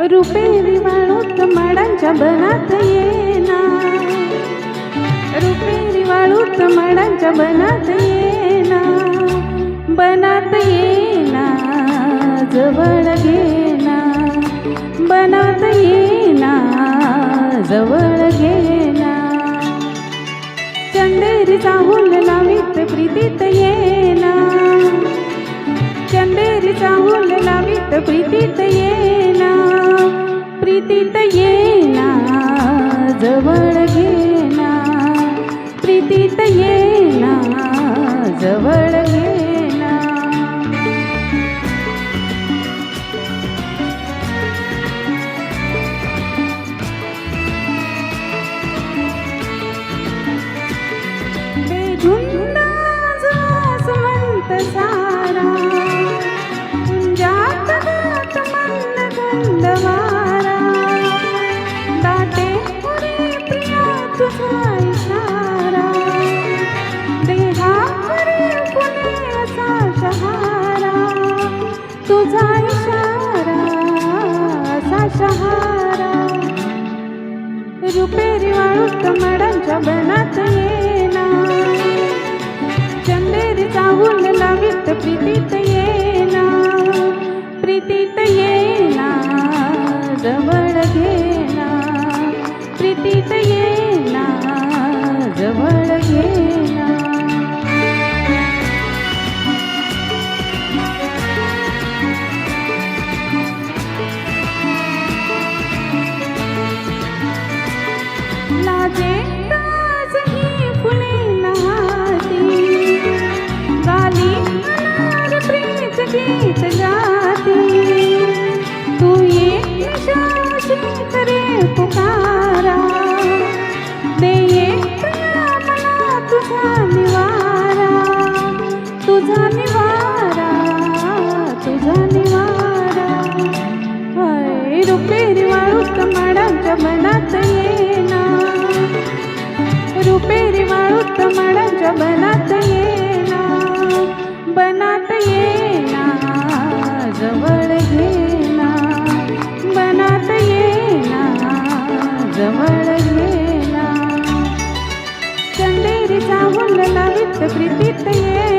रुपेरी वाळूत माडांच्या बनात येना रुपेरी वाळूत माडांच्या बनात येना बनात येना जवळ घेना बनात येना जवळ घेना चंदेरी चाहूल लावित प्रीतीत येना चंदेरी चाहूल लावित प्रीतीत येना प्रीतीत येना जवळ घेना प्रीतीत येना सहारा. रुपेरी वाळूत मडांच्या बनात येना चंदेरी चाहूल लावित प्रीतीत येना प्रीतीत येना जवळ घेना प्रीतीत येना जवळ घेना चंदेरी चाहूल लावित प्रीतीत ये.